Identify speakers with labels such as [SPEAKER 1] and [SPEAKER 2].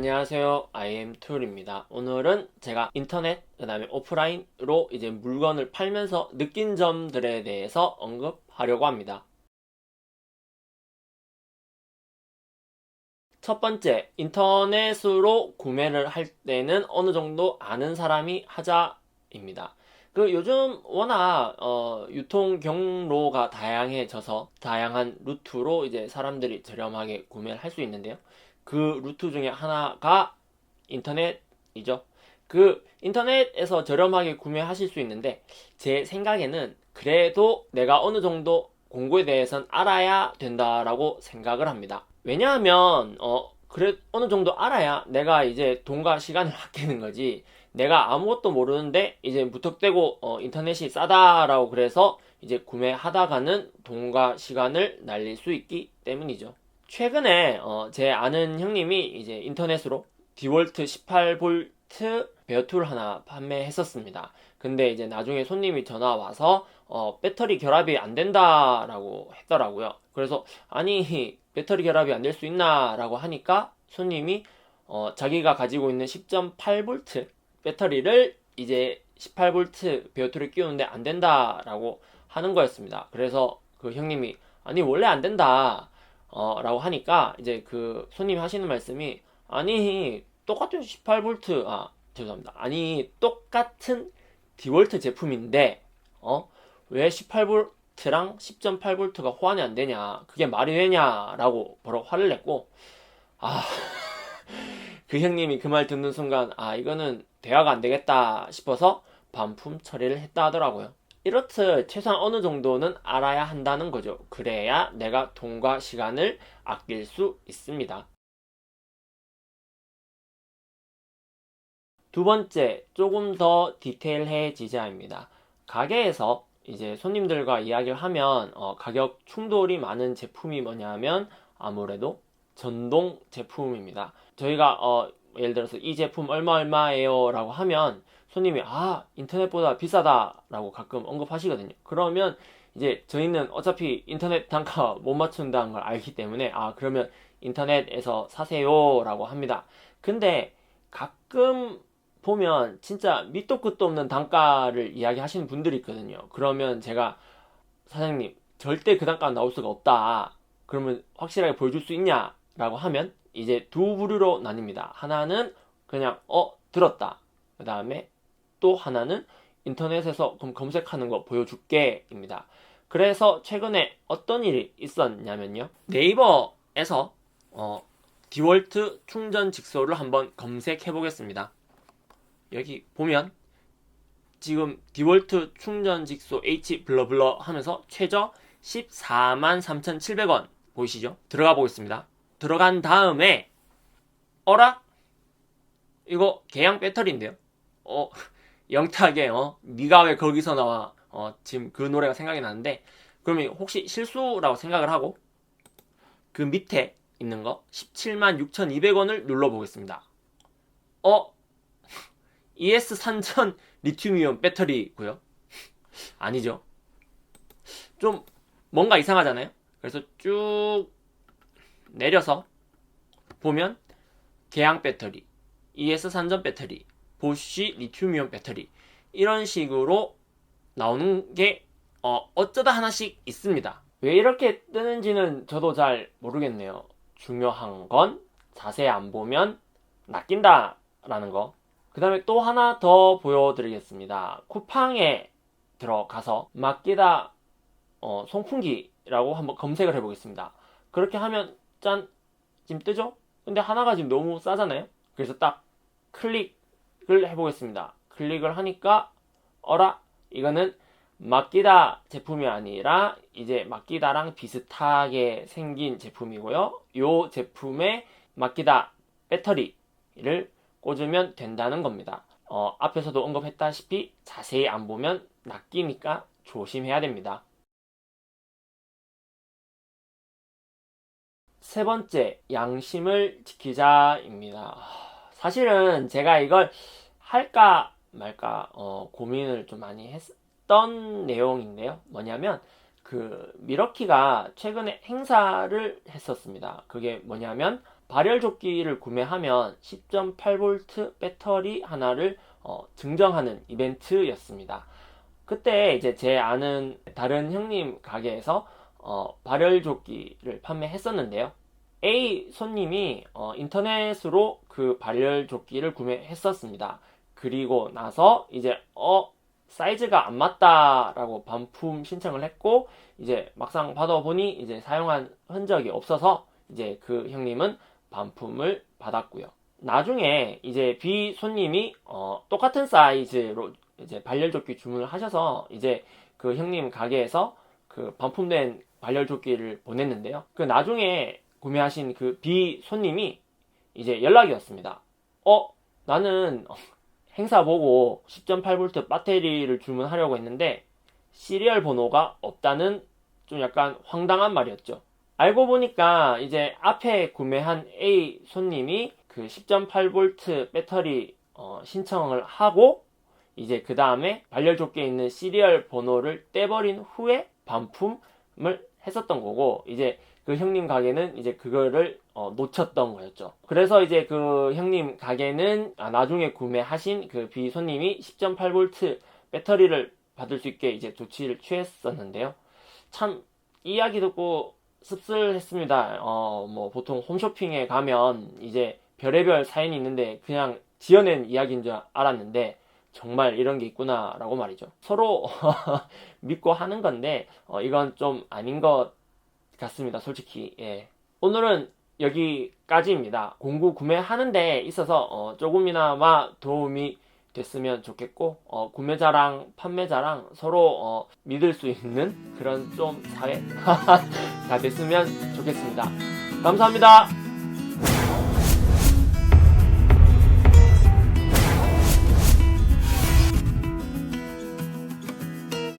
[SPEAKER 1] 안녕하세요. IM툴입니다. 오늘은 제가 인터넷, 그 다음에 오프라인으로 이제 물건을 팔면서 느낀 점들에 대해서 언급하려고 합니다. 첫 번째, 인터넷으로 구매를 할 때는 어느 정도 아는 사람이 하자입니다. 그 요즘 워낙 어, 유통 경로가 다양해져서 다양한 루트로 이제 사람들이 저렴하게 구매를 할 수 있는데요. 그 루트 중에 하나가 인터넷이죠. 그 인터넷에서 저렴하게 구매하실 수 있는데 제 생각에는 그래도 내가 어느 정도 공고에 대해선 알아야 된다라고 생각을 합니다. 왜냐하면 어 그래 어느 정도 알아야 내가 이제 돈과 시간을 아끼는 거지. 내가 아무것도 모르는데 이제 무턱대고 어, 인터넷이 싸다라고 그래서 이제 구매하다가는 돈과 시간을 날릴 수 있기 때문이죠. 최근에 어, 제 아는 형님이 이제 인터넷으로 디월트 18V 베어툴 하나 판매했었습니다. 근데 이제 나중에 손님이 전화 와서 어, 배터리 결합이 안 된다라고 했더라고요. 그래서 아니 배터리 결합이 안 될 수 있나라고 하니까 손님이 어, 자기가 가지고 있는 10.8V 배터리를 이제 18V 베어툴을 끼우는데 안 된다라고 하는 거였습니다. 그래서 그 형님이 아니 원래 안 된다. 어, 라고 하니까 이제 그 손님이 하시는 말씀이 아니 똑같은 18V 아 죄송합니다. 아니 똑같은 디월트 제품인데 어왜 18V랑 10.8V가 호환이 안 되냐 그게 말이 되냐라고 바로 화를 냈고 아 그 형님이 그 말 듣는 순간 아 이거는 대화가 안 되겠다 싶어서 반품 처리를 했다 하더라고요. 이렇듯 최소한 어느 정도는 알아야 한다는 거죠. 그래야 내가 돈과 시간을 아낄 수 있습니다. 두 번째, 조금 더 디테일해지자 입니다. 가게에서 이제 손님들과 이야기를 하면 어, 가격 충돌이 많은 제품이 뭐냐면 아무래도 전동 제품입니다. 저희가 어, 예를 들어서 이 제품 얼마 얼마예요 라고 하면 손님이 아 인터넷보다 비싸다라고 가끔 언급하시거든요. 그러면 이제 저희는 어차피 인터넷 단가 못 맞춘다는 걸 알기 때문에 아 그러면 인터넷에서 사세요라고 합니다. 근데 가끔 보면 진짜 밑도 끝도 없는 단가를 이야기하시는 분들이 있거든요. 그러면 제가 사장님 절대 그 단가 나올 수가 없다. 그러면 확실하게 보여줄 수 있냐라고 하면 이제 두 부류로 나뉩니다. 하나는 그냥 어 들었다. 그 다음에 또 하나는 인터넷에서 검색하는 거 보여줄게입니다. 그래서 최근에 어떤 일이 있었냐면요. 네이버에서 어, 디월트 충전 직소를 한번 검색해 보겠습니다. 여기 보면 지금 디월트 충전 직소 H 블러블러 하면서 최저 14만 3,700원 보이시죠? 들어가 보겠습니다. 들어간 다음에 어라? 이거 개양 배터리인데요. 어 영탁의 어 네가 왜 거기서 나와 어 지금 그 노래가 생각이 나는데 그러면 혹시 실수라고 생각을 하고 그 밑에 있는 거 17만 6,200원을 눌러 보겠습니다. 어 ES 산전 리튬이온 배터리고요. 아니죠. 좀 뭔가 이상하잖아요. 그래서 쭉 내려서 보면 개양 배터리, ES 산전 배터리, 보쉬 리튬이온 배터리 이런 식으로 나오는 게 어, 어쩌다 하나씩 있습니다. 왜 이렇게 뜨는지는 저도 잘 모르겠네요. 중요한 건 자세히 안 보면 낚인다 라는 거. 그 다음에 또 하나 더 보여드리겠습니다. 쿠팡에 들어가서 맡기다 어, 송풍기라고 한번 검색을 해보겠습니다. 그렇게 하면 짠 지금 뜨죠? 근데 하나가 지금 너무 싸잖아요? 그래서 딱 클릭 클릭을 해보겠습니다. 클릭을 하니까 어라 이거는 마끼다 제품이 아니라 이제 마끼다랑 비슷하게 생긴 제품이고요. 이 제품에 마끼다 배터리를 꽂으면 된다는 겁니다. 어, 앞에서도 언급했다시피 자세히 안 보면 낚이니까 조심해야 됩니다. 세 번째, 양심을 지키자입니다. 사실은 제가 이걸 할까 말까 어, 고민을 좀 많이 했던 내용인데요. 뭐냐면 그 미러키가 최근에 행사를 했었습니다. 그게 뭐냐면 발열조끼를 구매하면 10.8V 배터리 하나를 어, 증정하는 이벤트였습니다. 그때 이제 제 아는 다른 형님 가게에서 어, 발열조끼를 판매했었는데요. A 손님이 어, 인터넷으로 그 발열조끼를 구매했었습니다. 그리고 나서 이제 어 사이즈가 안 맞다라고 반품 신청을 했고 이제 막상 받아보니 이제 사용한 흔적이 없어서 이제 그 형님은 반품을 받았고요. 나중에 이제 B 손님이 어, 똑같은 사이즈로 이제 발열조끼 주문을 하셔서 이제 그 형님 가게에서 그 반품된 발열조끼를 보냈는데요. 그 나중에 구매하신 그 B 손님이 이제 연락이 왔습니다. 어, 나는 행사 보고 10.8V 배터리를 주문하려고 했는데 시리얼 번호가 없다는 좀 약간 황당한 말이었죠. 알고 보니까 이제 앞에 구매한 A 손님이 그 10.8V 배터리 어, 신청을 하고 이제 그 다음에 발열조끼에 있는 시리얼 번호를 떼버린 후에 반품을 했었던 거고 이제 그 형님 가게는 이제 그거를 어, 놓쳤던 거였죠. 그래서 이제 그 형님 가게는 아, 나중에 구매하신 그 B 손님이 10.8V 배터리를 받을 수 있게 이제 조치를 취했었는데요. 참 이야기 듣고 씁쓸했습니다. 어, 뭐 보통 홈쇼핑에 가면 이제 별의별 사연이 있는데 그냥 지어낸 이야기인 줄 알았는데 정말 이런 게 있구나라고 말이죠. 서로 믿고 하는 건데 어, 이건 좀 아닌 것 같습니다. 솔직히 예. 오늘은 여기까지입니다. 공구 구매하는 데 있어서 어, 조금이나마 도움이 됐으면 좋겠고 어, 구매자랑 판매자랑 서로 어, 믿을 수 있는 그런 좀 사회가 됐으면 좋겠습니다. 감사합니다.